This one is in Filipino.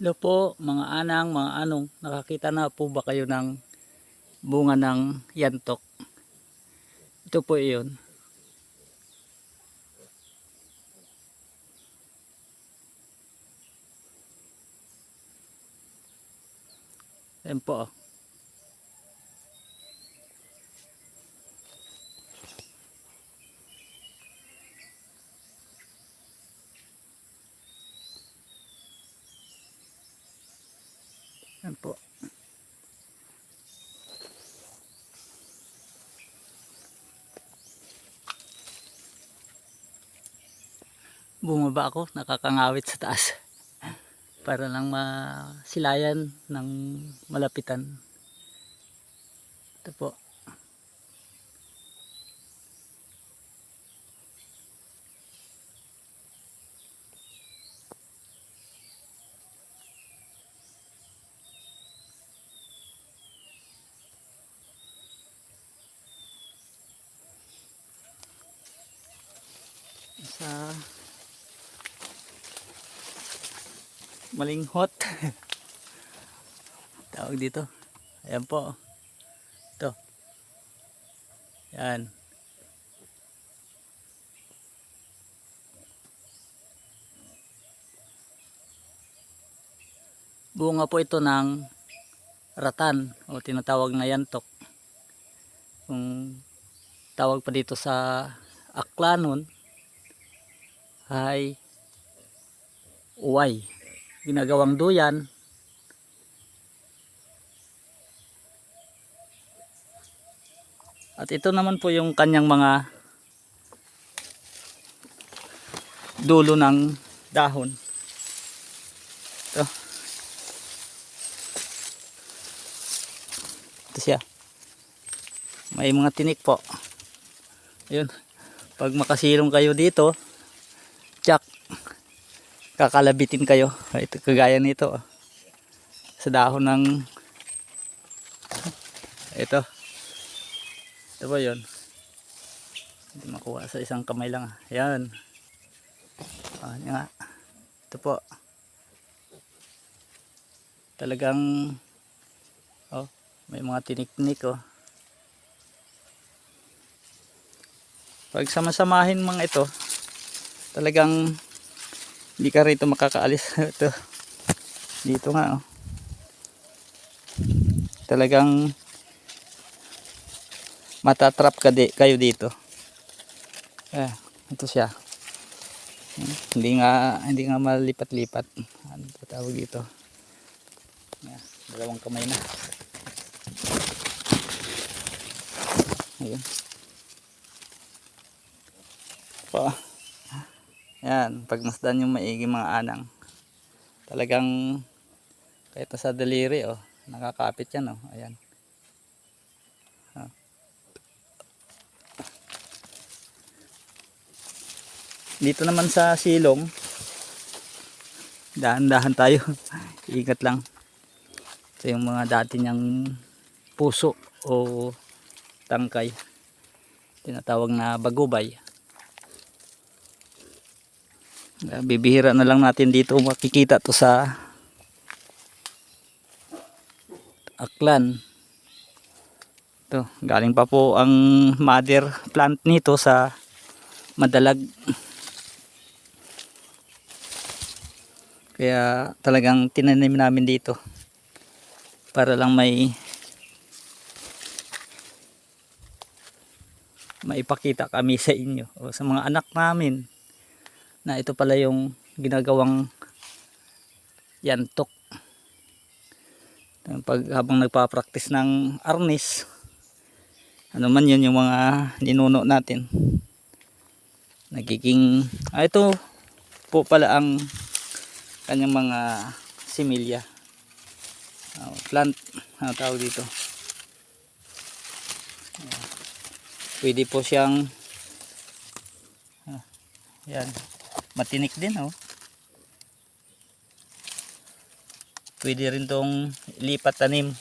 Hello po mga anang, mga anong, nakakita na po ba kayo ng bunga ng yantok? Ito po iyon. Ayan po. oh. Ayan po. Bumaba ako, nakakangawit sa taas. Para lang masilayan ng malapitan. Ito po. Sa malinghot. Tawag dito. Ayan po. Ito. Yan bunga po ito ng ratan o tinatawag na yantok. Kung tawag pa dito sa aklanon ay uway. Ginagawang duyan. At ito naman po yung kanyang mga dulo ng dahon. Ito. Ito siya. May mga tinik po. Yun pag makasilong kayo dito tsak kakalabitin kayo. Ito kagaya nito oh. sa dahon ng ito. Ito ba yun? Hindi makuha sa isang kamay lang ah. yan. Ah, yan nga. Ito po. Talagang oh may mga tinik-tinik oh. Pag samasamahin mga ito talagang hindi ka rito makakaalis. Ito. Dito nga oh. talagang matatrap ka di, kayo dito. Eh, ito siya. Hmm, hindi nga hindi nga malipat-lipat. Ano tawag dito? Ayan, dalawang kamay na. Ayun pa yan, pagmasdan yung maigi mga anang. Talagang kahit sa daliri oh, nakakapit yan oh. Ayan. Ah. Dito naman sa silong, dahan-dahan tayo. Ingat lang. Ito yung mga dati niyang puso o tangkay. Tinatawag na bagubay. Bibihira na lang natin dito makikita to sa aklan. To galing pa po ang mother plant nito sa madalag. Kaya talagang tinanim namin dito para lang may maipakita kami sa inyo o sa mga anak namin na ito pala yung ginagawang yantok. Pag habang nagpa-practice ng arnis ano man yun yung mga ninuno natin. Nagiging ah, ito po pala ang kanyang mga similya. Ah, plant ano tawag dito? Pwede po siyang ah, yan matinik din oh. Pwede rin tong lipat tanim